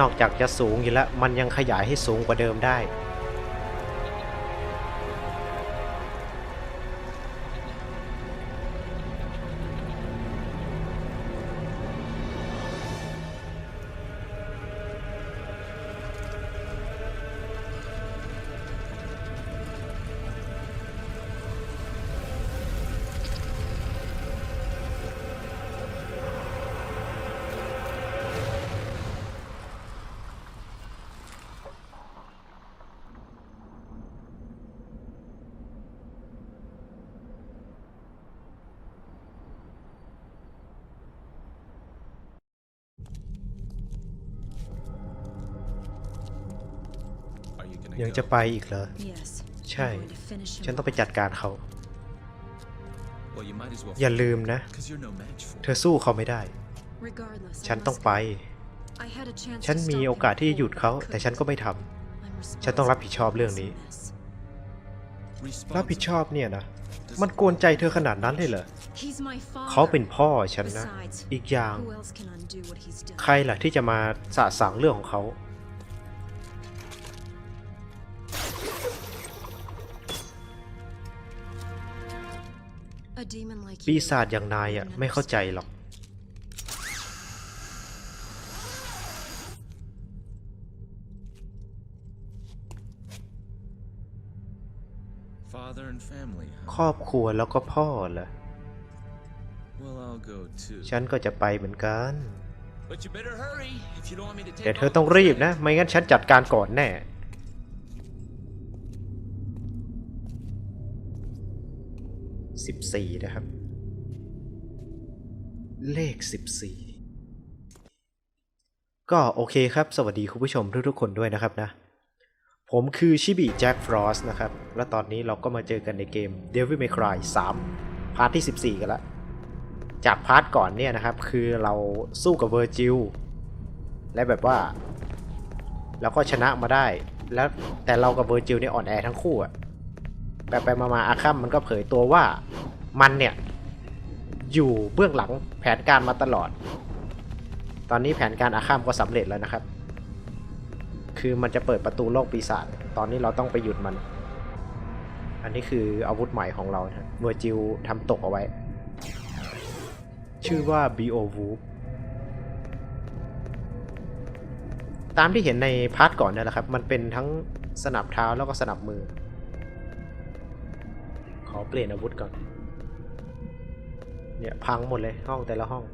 นอกจากจะสูงอยู่แล้ว มันยังขยายให้สูงกว่าเดิมได้ ยัง go? จะไปอีกเหรอ Yes. ใช่ I'm going to finish him ฉันต้องไปจัดการเขา Well, you might as well. อย่าลืมนะ Because you're no match for. เธอสู้เขาไม่ได้ Regardless, I ฉัน must ต้องไป go. I had a chance ฉัน to มี stop โอ him กาสที่จะหยุด before, เขา but แต่ฉันก็ไม่ทำ I'm ฉันต้องรับผิดชอบ responsible เรื่อง for นี้ this. รับผิดชอบเนี่ยนะ มันกวนใจเธอขนาดนั้นเลยเหรอ He's my father. เขาเป็นพ่อฉันนะ Besides, อีกอย่าง who else can undo what he's done? ใครล่ะที่จะมาสะสางเรื่องของเขา ปี you ศาจอย่างนายอะ wouldn't ไม่เข้าใจ understand. หรอก Father and family. Huh? ครอบครัวแล้วก็พ่อเหรอ Well, I'll go too. ฉันก็จะไปเหมือนกัน But you better hurry if you don't want me to take. แต่เธอ all ต้อง the รีบ credit. นะ ไม่งั้นฉันจัดการก่อนแน่ สิบสี่นะครับ เลขสิบสี่ก็โอเคครับ สวัสดีคุณผู้ชมทุกๆคนด้วยนะครับนะ ผมคือชิบิแจ็คฟรอสนะครับ และตอนนี้เราก็มาเจอกันในเกม Devil May Cry 3 พาร์ทที่ 14 กันละ จากพาร์ทก่อนเนี่ยนะครับ คือเราสู้กับเวอร์จิลและแบบว่าเราก็ชนะมาได้ แล้วแต่เรากับเวอร์จิลเนี่ยอ่อนแอทั้งคู่อะ ไปไปมามาอาคัมมันก็เผยตัวว่ามันเนี่ย อยู่เบื้องหลังแผนการมาตลอด ตอนนี้แผนการอาคัมก็สำเร็จแล้วนะครับ คือมันจะเปิดประตูโลกปีศาจตอนนี้เราต้องไปหยุดมัน อันนี้คืออาวุธใหม่ของเรานะเวอจิลทำตกเอาไว้ ชื่อว่า B.O. w o o ตามที่เห็นในพาร์ทก่อนเนี่ยแหละครับ มันเป็นทั้งสนับเท้าแล้วก็สนับมือ ขอเปลี่ยนอาวุธก่อน เนี่ย พังหมดเลยห้องแต่ละห้อง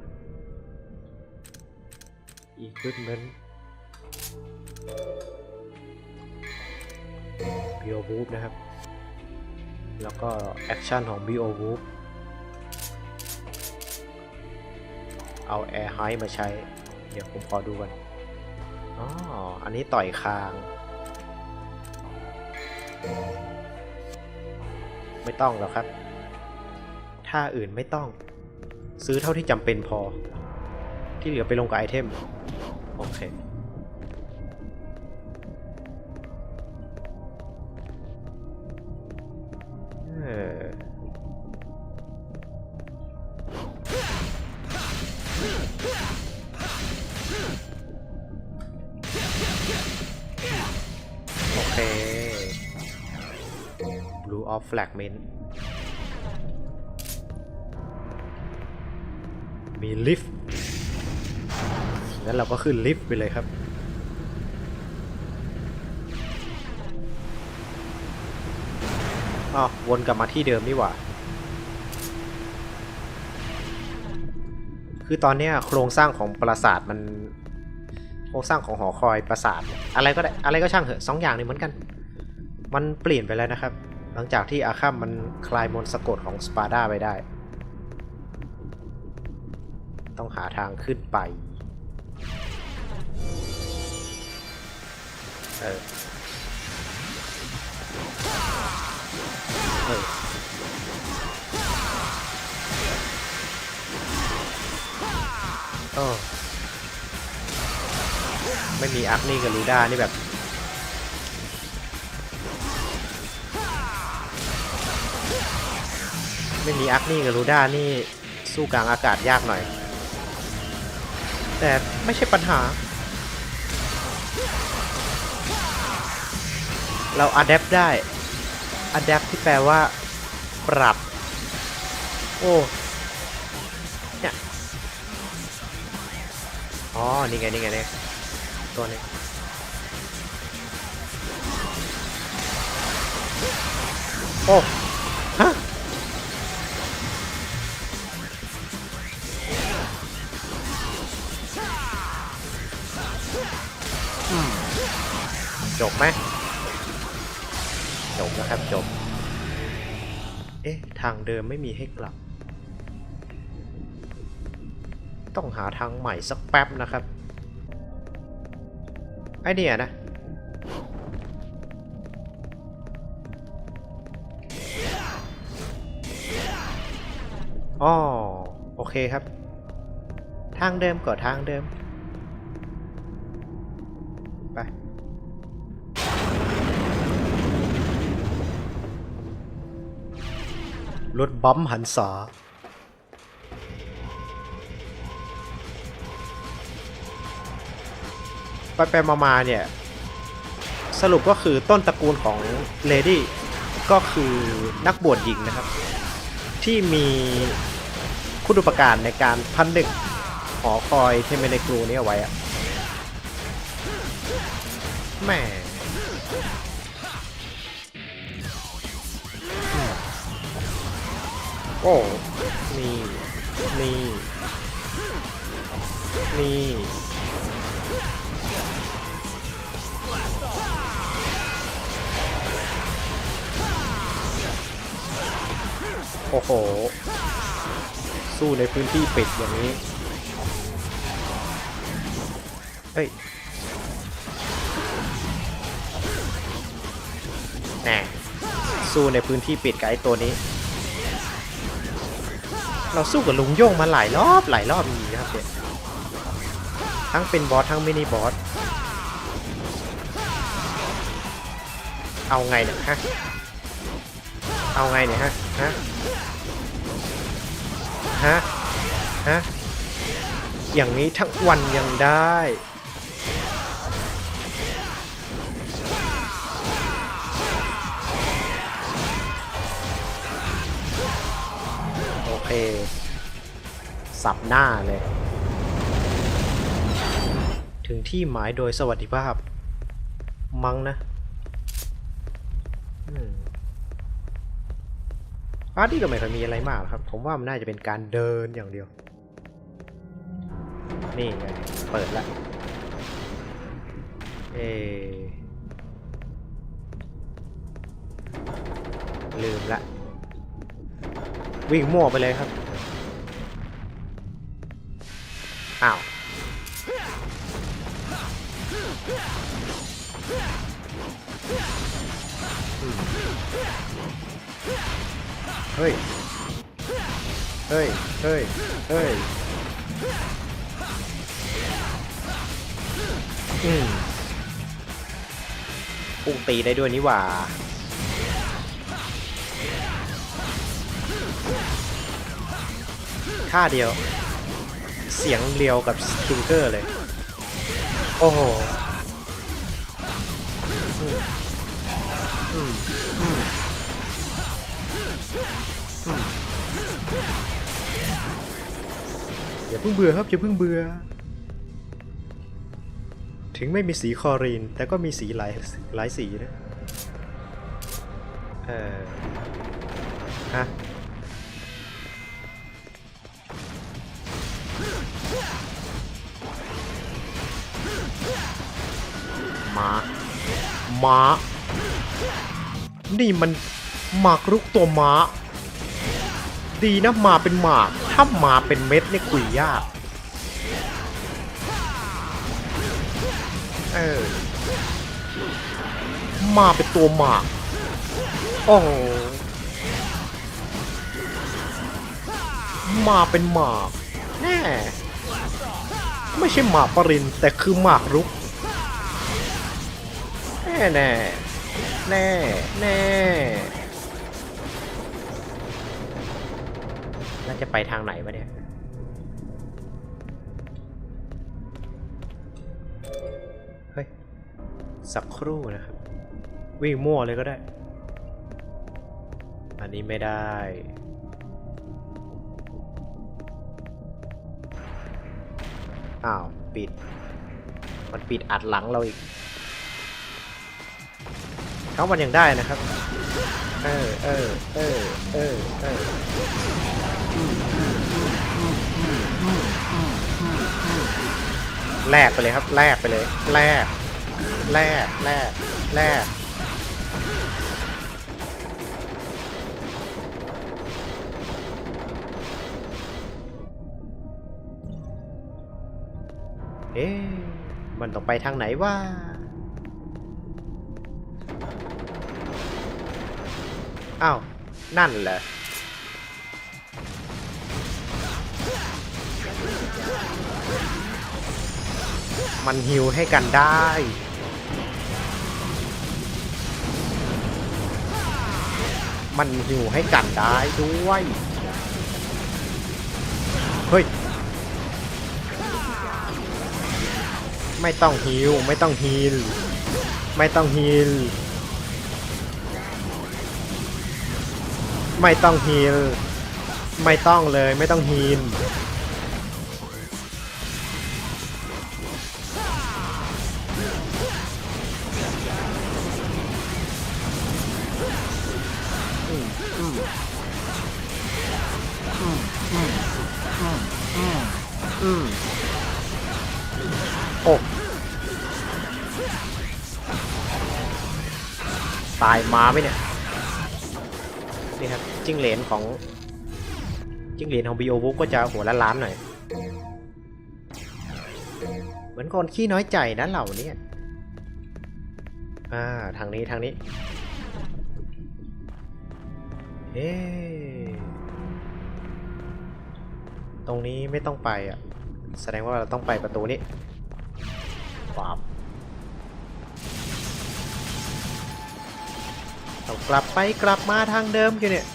Equipment BO w o o นะครับ แล้วก็แอคชั่นของ BO w o o เอา Air High มาใช้ เดี๋ยวผมขอดูกันอ๋อ อันนี้ต่อยคาง ไม่ต้องหรอกครับถ้าอื่นไม่ต้อง ซื้อเท่าที่จำเป็นพอ ที่เหลือไปลงกับไอเทม โอเค Blue of Fragment มีลิฟต์งั้นเราก็ขึ้นลิฟต์ไปเลยครับอ้าวนกลับมาที่เดิมนี่หว่า คือตอนเนี้ยโครงสร้างของปราสาทมัน โครงสร้างของหอคอยปราสาท อะไรก็ได้ อะไรก็ช่างเถอะสองอย่างนี้เหมือนกัน มันเปลี่ยนไปแล้วนะครับ หลังจากที่อาคัมมันคลายมนต์สะกดของสปาร์ดาไปได้ ต้องหาทางขึ้นไป เออ เออ ไม่มีอักนี่กับลูด้านี่แบบ ไม่มีอัคนี่กับรูด้านี่สู้กลางอากาศยากหน่อย แต่ไม่ใช่ปัญหา เราอัดแอปได้อัดแอปที่แปลว่า ปรับ โอ้เนี่ยอ๋อ นี่ไง นี่ไงเนี่ยตัวนี้โอ้ จบไหมจบนะครับจบ เอ๊ะ ทางเดิมไม่มีให้กลับ ต้องหาทางใหม่สักแป๊บนะครับ ไอเนี่ยนะ อ๋อ โอเคครับ ทางเดิมก็ทางเดิม ไป รถบัมหันษา ไปไปมามาเนี่ย สรุปก็คือต้นตระกูลของเลดี้ก็คือนักบวชหญิงนะครับ ที่มีคุณอุปการในการพันดึกหอคอยเทเมเนกรูนี้เอาไว้อะแม่ โอ้นี่นี่นี่โอ้โห สู้ในพื้นที่ปิดอย่างนี้ เฮ้ยแหมสู้ในพื้นที่ปิดกับไอ้ตัวนี้ เราสู้กับลุงโย่งมาหลายรอบหลายรอบจริงๆนะครับเนี่ยทั้งเป็นบอสทั้งมินิบอส เอาไงเนี่ยฮะ เอาไงเนี่ยฮะ ฮะ ฮะ ฮะ อย่างนี้ทั้งวันยังได้ โอสับหน้าเลย ถึงที่หมายโดยสวัสดิภาพ มั้งนะอืมพาร์ทที่ก็ไม่ค่อยมีอะไรมากหรอกครับ ผมว่ามันน่าจะเป็นการเดินอย่างเดียว นี่ไง เปิดแล้วเอลืมละ วิ่งมั่วไปเลยครับ อ้าว เฮ้ย เฮ้ย เฮ้ย เฮ้ย อืมพุ่งตีได้ด้วยนี่หว่า ท่าเดียว เสียงเรียวกับสติงเกอร์เลย โอ้โหอย่าเพิ่งเบื่อครับอย่าเพิ่งเบื่อ ถึงไม่มีสีคอรีน แต่ก็มีสีหลายหลายสีนะ เออฮะ ม้า นี่มันหมากรุกตัวม้า ดีนะมาเป็นหมาก ถ้ามาเป็นเม็ดนี่คุยยาก เออ มาเป็นตัวหมาก โอ้มาเป็นหมาก แน่ ไม่ใช่หมากปรินแต่คือหมากรุก แน่แน่แน่แน่น่าจะไปทางไหนวะเนี่ยเฮ้ยสักครู่นะครับ วิ่งมั่วเลยก็ได้ อันนี้ไม่ได้อ้าว ปิด มันปิดอัดหลังเราอีก เขามันยังได้นะครับ เออเออเออเออเออแลกไปเลยครับ แลกไปเลย แลก แลก แลก แลก เอ๊ะมันต้องไปทางไหนวะ อ้าว นั่นเหรอมันฮิวให้กันได้ มันฮิวให้กันได้ด้วย เฮ้ย ไม่ต้องฮิว ไม่ต้องฮีล ไม่ต้องฮีล ไม่ต้องฮีล ไม่ต้องเลยไม่ต้องฮีล อืมโอ้ตายมาไหมเนี่ย นี่ครับ จิ้งเหลนของจิ้งเหลนของบีโอบุ๊กก็จะหัวละล้านหน่อย เหมือนคนขี้น้อยใจนะเหล่านี้อ่าทางนี้ทางนี้เอ๊ตรงนี้ไม่ต้องไปอะ แสดงว่าเราต้องไปประตูนี้ปั๊บต้องกลับไปกลับมาทางเดิมอยู่เนี่ย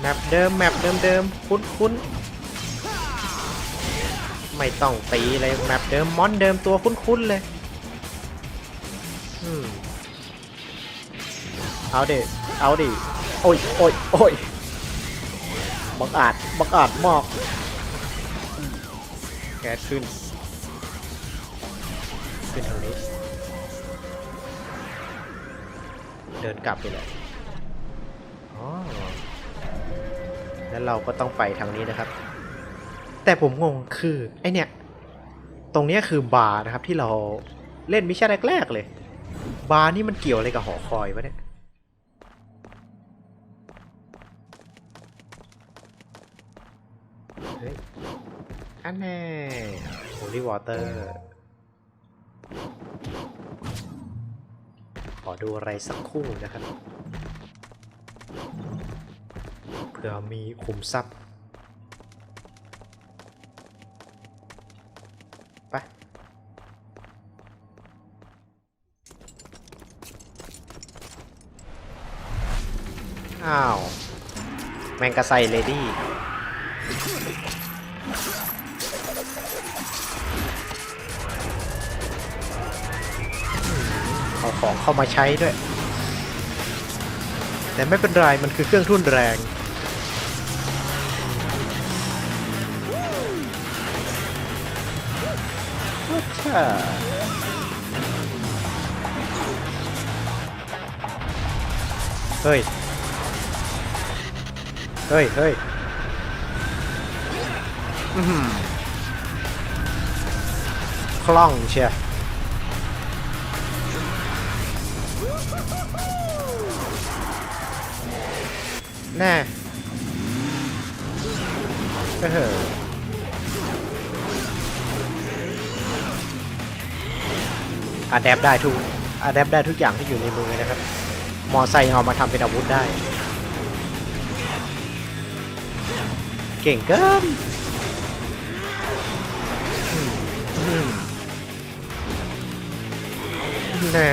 แมปเดิมแมปเดิมเดิมคุ้นคุ้นไม่ต้องตีเลยแมปเดิมมอนเดิมตัวคุ้นคุ้นเลยอืมเอาดิเอาดิโอ้ยโอ้ยโอ้ยบังอาจบังอาจมอกแกขึ้นขึ้นทางนี้ ดินกลับไปเลยอ๋อแล้วเราก็ต้องไปทางนี้นะครับ แต่ผมงงคือไอเนี่ย ตรงเนี้ยคือบาร์นะครับที่เราเล่นมิชชั่นแรกๆเลย บาร์นี่มันเกี่ยวอะไรกับหอคอยวะเนี่ยเฮ้ยอันแน่ Holy Water ขอ ดูอะไรสักคู่นะครับ เผื่อมีคุมทรัพย์ไปอ้าว แมงกะไซเลดี้ ของเข้ามาใช้ด้วย แต่ไม่เป็นไรมันคือเครื่องทุ่นแรงวัชชาเฮ้ย เฮ้ย เฮ้ยอื้อหือคล่องเชีย แน่เอออะแดปได้ทุกอะแดปได้ทุกอย่างที่อยู่ในมือนะครับ มอไซค์เอามาทำเป็นอาวุธได้ เก่งเกินแน่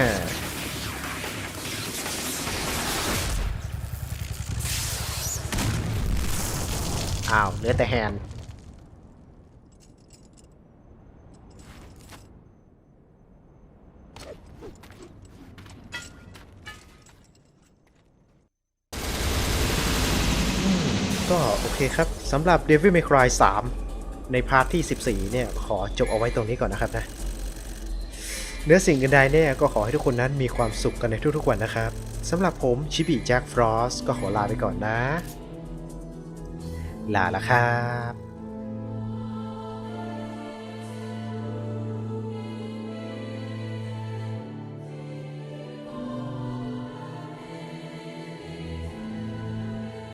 ้าวเหลือแต่แฮนก็โอเคครับสำหรับ Devil May Cry 3 ในพาร์ทที่ 14 เนี่ย ขอจบเอาไว้ตรงนี้ก่อนนะครับนะเนื้อสิ่งกันใดเนี่ย ก็ขอให้ทุกคนนั้นมีความสุขกันในทุกๆวันนะครับสำหรับผมชิบิแจ็คฟรอสก็ขอลาไปก่อนนะ ลาละครับ